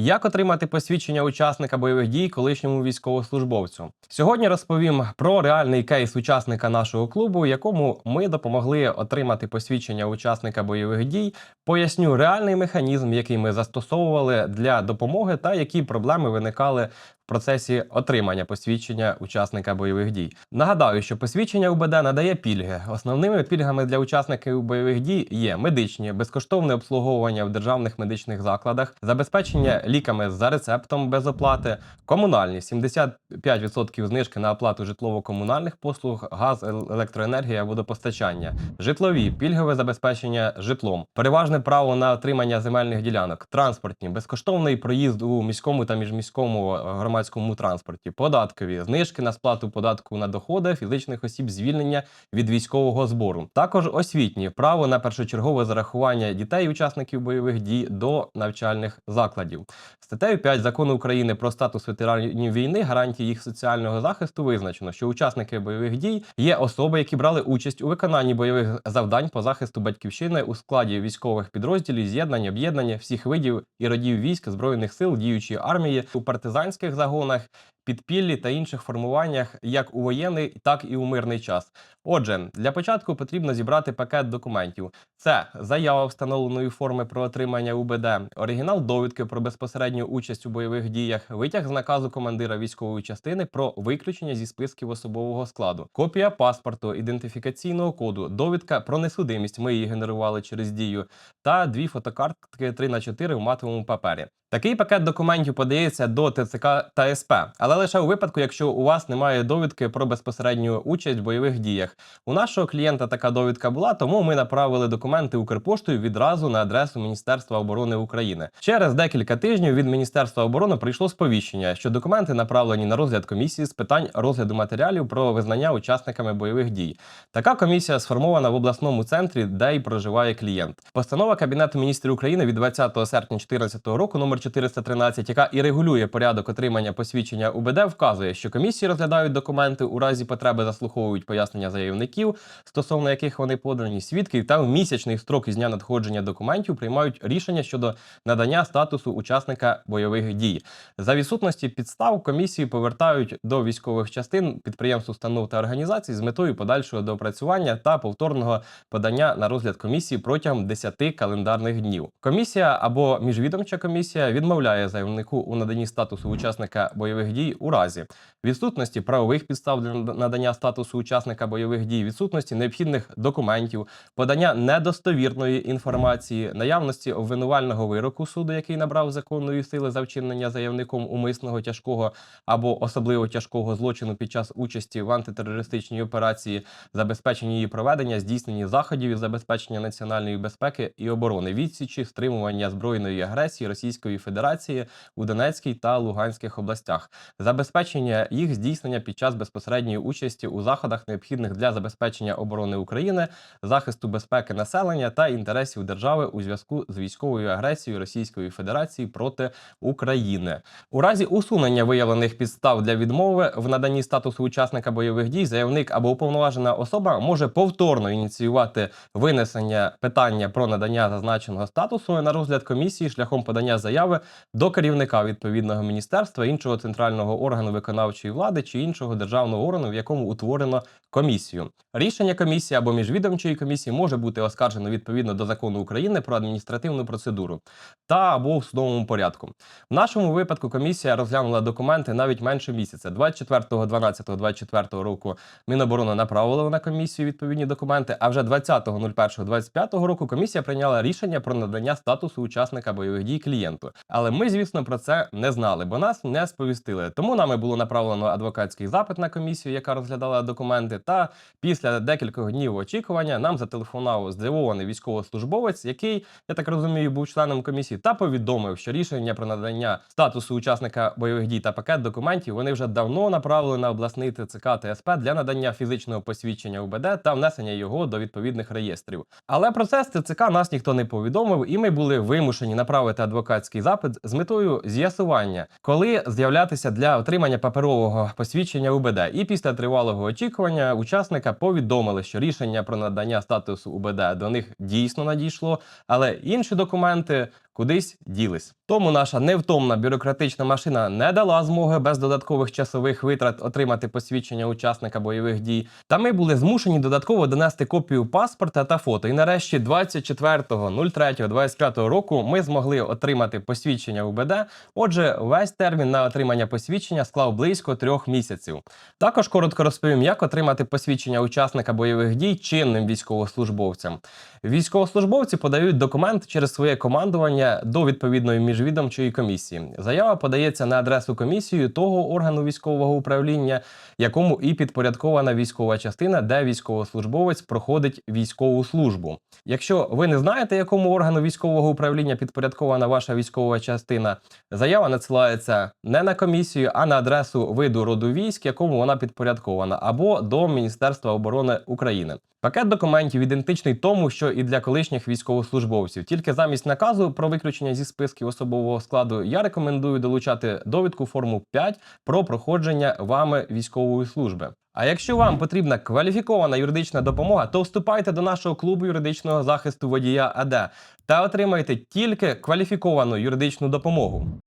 Як отримати посвідчення учасника бойових дій колишньому військовослужбовцю? Сьогодні розповім про реальний кейс учасника нашого клубу, якому ми допомогли отримати посвідчення учасника бойових дій. Поясню реальний механізм, який ми застосовували для допомоги, та які проблеми виникали процесі отримання посвідчення учасника бойових дій. Нагадаю, що посвідчення УБД надає пільги. Основними пільгами для учасників бойових дій є медичні, безкоштовне обслуговування в державних медичних закладах, забезпечення ліками за рецептом без оплати, комунальні 75% знижки на оплату житлово-комунальних послуг, газ, електроенергія, водопостачання, житлові, пільгове забезпечення житлом, переважне право на отримання земельних ділянок, транспортні, безкоштовний проїзд у міському та міжміському е, громадському транспорті, податкові, знижки на сплату податку на доходи фізичних осіб, звільнення від військового збору. Також освітні право на першочергове зарахування дітей учасників бойових дій до навчальних закладів. Статтею 5 закону України про статус ветеранів війни, гарантії їх соціального захисту визначено, що учасники бойових дій є особи, які брали участь у виконанні бойових завдань по захисту батьківщини у складі військових підрозділів, з'єднань, об'єднання всіх видів і родів військ збройних сил діючої армії у партизанських загонах лагунах Підпіллі та інших формуваннях як у воєнний, так і у мирний час. Отже, для початку потрібно зібрати пакет документів. Це заява встановленої форми про отримання УБД, оригінал довідки про безпосередню участь у бойових діях, витяг з наказу командира військової частини про виключення зі списків особового складу, копія паспорту, ідентифікаційного коду, довідка про несудимість. Ми її генерували через дію, та дві фотокартки 3 на 4 в матовому папері. Такий пакет документів подається до ТЦК та СП, але лише у випадку, якщо у вас немає довідки про безпосередню участь в бойових діях. У нашого клієнта така довідка була, тому ми направили документи Укрпоштою відразу на адресу Міністерства оборони України. Через декілька тижнів від Міністерства оборони прийшло сповіщення, що документи направлені на розгляд комісії з питань розгляду матеріалів про визнання учасниками бойових дій. Така комісія сформована в обласному центрі, де й проживає клієнт. Постанова Кабінету міністрів України від 20 серпня 2014 року номер 413, яка і регулює порядок отримання посвідчення УБД, вказує, що комісії розглядають документи у разі потреби заслуховують пояснення заявників, стосовно яких вони подані, свідків та в місячний строк із дня надходження документів приймають рішення щодо надання статусу учасника бойових дій. За відсутності підстав комісії повертають до військових частин підприємств, установ та організацій з метою подальшого доопрацювання та повторного подання на розгляд комісії протягом 10 календарних днів. Комісія або міжвідомча комісія відмовляє заявнику у наданні статусу учасника бойових дій у разі відсутності правових підстав для надання статусу учасника бойових дій, відсутності необхідних документів, подання недостовірної інформації, наявності обвинувального вироку суду, який набрав законної сили за вчинення заявником умисного тяжкого або особливо тяжкого злочину під час участі в антитерористичній операції, забезпечення її проведення, здійснення заходів із забезпечення національної безпеки і оборони, відсічі, стримування збройної агресії Російської Федерації у Донецькій та Луганських областях, забезпечення їх здійснення під час безпосередньої участі у заходах, необхідних для забезпечення оборони України, захисту безпеки населення та інтересів держави у зв'язку з військовою агресією Російської Федерації проти України. У разі усунення виявлених підстав для відмови в наданні статусу учасника бойових дій, заявник або уповноважена особа може повторно ініціювати винесення питання про надання зазначеного статусу на розгляд комісії шляхом подання заяви до керівника відповідного міністерства, іншого центрального органу виконавчої влади чи іншого державного органу, в якому утворено комісію. Рішення комісії або міжвідомчої комісії може бути оскаржено відповідно до закону України про адміністративну процедуру та або в судовому порядку. В нашому випадку комісія розглянула документи навіть менше місяця. 24.12.24 року Міноборони направила на комісію відповідні документи. А вже 20.01.25 року комісія прийняла рішення про надання статусу учасника бойових дій клієнту. Але ми, звісно, про це не знали, бо нас не сповістили. Тому нами було направлено адвокатський запит на комісію, яка розглядала документи. Та після декількох днів очікування нам зателефонував здивований військовослужбовець, який, я так розумію, був членом комісії, та повідомив, що рішення про надання статусу учасника бойових дій та пакет документів вони вже давно направили на обласний ТЦК та СП для надання фізичного посвідчення УБД та внесення його до відповідних реєстрів. Але про це з ТЦК нас ніхто не повідомив, і ми були вимушені направити адвокатський запит з метою з'ясування, коли з'являтися для отримання паперового посвідчення УБД. І після тривалого очікування учасника повідомили, що рішення про надання статусу УБД до них дійсно надійшло, але інші документи. Кудись ділись. Тому наша невтомна бюрократична машина не дала змоги без додаткових часових витрат отримати посвідчення учасника бойових дій. Та ми були змушені додатково донести копію паспорта та фото. І нарешті 24.03.25 року ми змогли отримати посвідчення УБД. Отже, весь термін на отримання посвідчення склав близько трьох місяців. Також коротко розповім, як отримати посвідчення учасника бойових дій чинним військовослужбовцям. Військовослужбовці подають документ через своє командування до відповідної міжвідомчої комісії. Заява подається на адресу комісії того органу військового управління, якому і підпорядкована військова частина, де військовослужбовець проходить військову службу. Якщо ви не знаєте, якому органу військового управління підпорядкована ваша військова частина, заява надсилається не на комісію, а на адресу виду роду військ, якому вона підпорядкована, або до Міністерства оборони України. Пакет документів ідентичний тому, що і для колишніх військовослужбовців. Тільки замість наказу про виключення зі списків особового складу я рекомендую долучати довідку форму 5 про проходження вами військової служби. А якщо вам потрібна кваліфікована юридична допомога, то вступайте до нашого клубу юридичного захисту водія АД та отримайте тільки кваліфіковану юридичну допомогу.